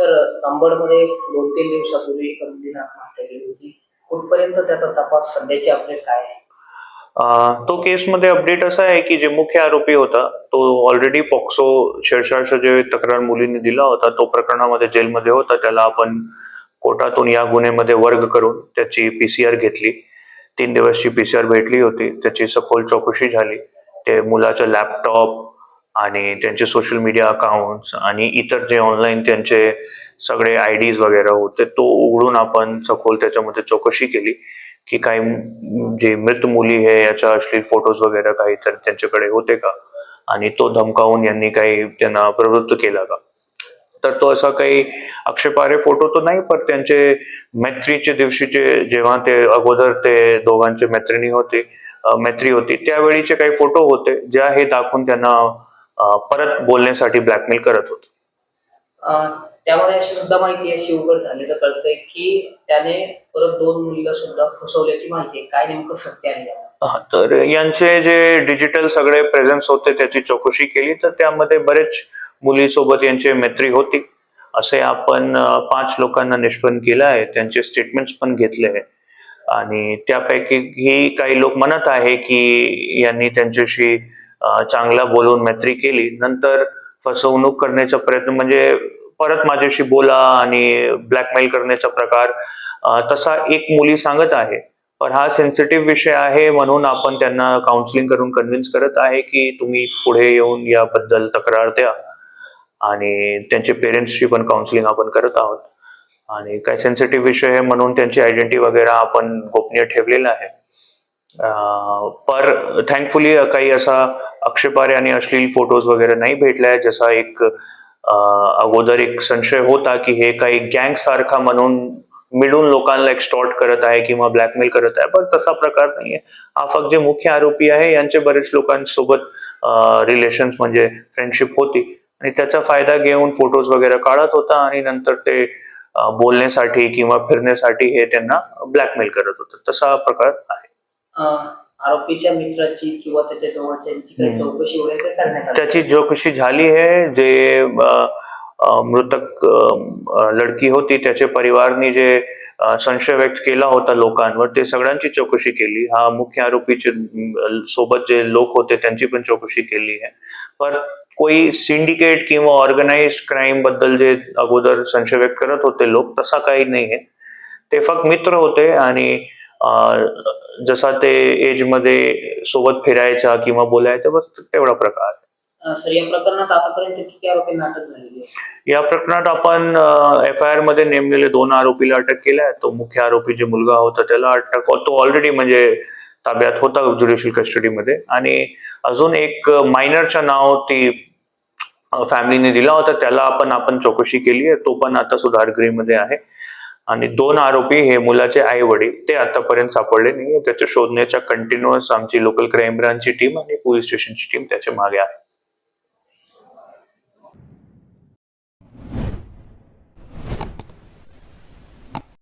अंबडमध्ये दोन तीन दिवसापूर्वी कंपनीनं आत्महत्या केली होती. कुठपर्यंत त्याचा तपास सध्याची अपडेट काय आहे? तो केसमध्ये अपडेट असा आहे की जे मुख्य आरोपी होता तो ऑलरेडी पॉक्सो छेडछाडचा जे तक्रार मुलीने दिला होता तो प्रकरणामध्ये जेलमध्ये होता. त्याला आपण कोर्टातून या गुन्ह्यामध्ये वर्ग करून त्याची पीसीआर घेतली. तीन दिवसची पीसीआर भेटली होती. त्याची सखोल चौकशी झाली. ते मुलाचं लॅपटॉप आणि त्यांचे सोशल मीडिया अकाउंट्स आणि इतर जे ऑनलाईन त्यांचे सगळे आय डीज वगैरे होते तो उघडून आपण सखोल त्याच्यामध्ये चौकशी केली की काही जे मृत मुली हे याच्या अश्लील फोटोज वगैरे काही तर त्यांच्याकडे होते का? आणि तो धमकावून यांनी काही त्यांना प्रवृत्त केला का? तर तो असा काही आक्षेपारे फोटो तो नाही पण त्यांचे मैत्रीचे दिवशीचे जेव्हा ते अगोदर ते दोघांचे मैत्रिणी होते मैत्री होती त्यावेळीचे काही फोटो होते ज्या हे दाखवून त्यांना परत बोलण्यासाठी ब्लॅकमेल करत होते. त्यामध्ये अशी सुद्धा माहिती अशी उघड झाल्याचं कळतंय की त्याने परत दोन मुलीला सुद्धा फसवल्याची माहिती आहे. काय नेमकं सत्य आहे? हा, तर यांचे जे डिजिटल सगळे प्रेझेन्स होते त्याची चौकशी केली तर त्यामध्ये बरेच मुलीसोबत यांची मैत्री होती. असे आपण पाच लोकांना निष्पन्न केलं आहे. त्यांचे स्टेटमेंट्स पण घेतले आहे. आणि त्यापैकी ही काही लोक म्हणत आहे की यांनी त्यांच्याशी चांगला बोलून मैत्री केली. नंतर फसवणूक करण्याचा प्रयत्न म्हणजे परत माझ्याशी बोला आणि ब्लॅकमेल करण्याचा प्रकार तसा एक मुली सांगत आहे. पण हा सेन्सिटिव्ह विषय आहे म्हणून आपण त्यांना काउन्सिलिंग करून कन्व्हिन्स करत आहे की तुम्ही पुढे येऊन याबद्दल तक्रार द्या. आणि त्यांचे पेरेंट्सची पण काउन्सिलिंग आपण करत आहोत. आणि काही सेन्सिटिव्ह विषय आहे म्हणून त्यांची आयडेंटिटी वगैरे आपण गोपनीय ठेवलेला आहे. पर थँकफुली काही असा आक्षेपारे आणि अश्लील फोटोज वगैरे नाही भेटलाय जसा एक अगोदर एक संशय होता की हे काही गँग सारखा म्हणून मिळून लोकांना एक्स्टॉर्ट करत आहे किंवा ब्लॅकमेल करत आहे पण तसा प्रकार नाहीये. हा फक्त जे मुख्य आरोपी आहे यांचे बरेच लोकांसोबत रिलेशन्स म्हणजे फ्रेंडशिप होती. आणि त्याचा फायदा घेऊन फोटोज वगैरे काढत होता आणि नंतर ते बोलण्यासाठी किंवा फिरण्यासाठी हे त्यांना ब्लॅकमेल करत होतं. तसा प्रकार आहे. आरोपीच्या मित्राची किंवा त्याच्या. चौकशी वगैरे करण्यात आली. त्याची चौकशी झाली आहे जे मृतक लडकी होती त्याचे परिवारनी जे संशय व्यक्त केला होता लोकांवर ते सगळ्यांची चौकशी केली. हा मुख्य आरोपीचे सोबत जे लोक होते त्यांची पण चौकशी केली आहे. पण कोई सिंडिकेट किंवा ऑर्गनाइज क्राईमबद्दल जे अगोदर संशय व्यक्त करत होते लोक तसा काही नाही आहे ते फक्त मित्र होते आणि जसा ते एजमध्ये सोबत फिरायचा किंवा बोलायचा बस तेवढा प्रकार. अं, सर या प्रकरणात आतापर्यंत किती आरोपींना अटक झालेली आहे या प्रकरणात आपण एफ आय आरमध्ये नेमलेले दोन आरोपीला अटक केलाय तो मुख्य आरोपी जे मुलगा होता त्याला अटक तो ऑलरेडी म्हणजे ताब्यात होता ज्युडिशियल कस्टडीमध्ये आणि अजून एक मायनरचं नाव ती फॅमिलीने दिला होता. त्याला आपण आपण चौकशी केली आहे. तो पण आता सुधारगृहीमध्ये आहे. आणि दोन आरोपी हे मुलाचे आई वडील ते आतापर्यंत सापडले नाही त्याच्या शोधण्याच्या कंटिन्युअस आमची लोकल क्राईम ब्रांचची टीम आणि पोलीस स्टेशनची टीम त्याच्यामागे आहे.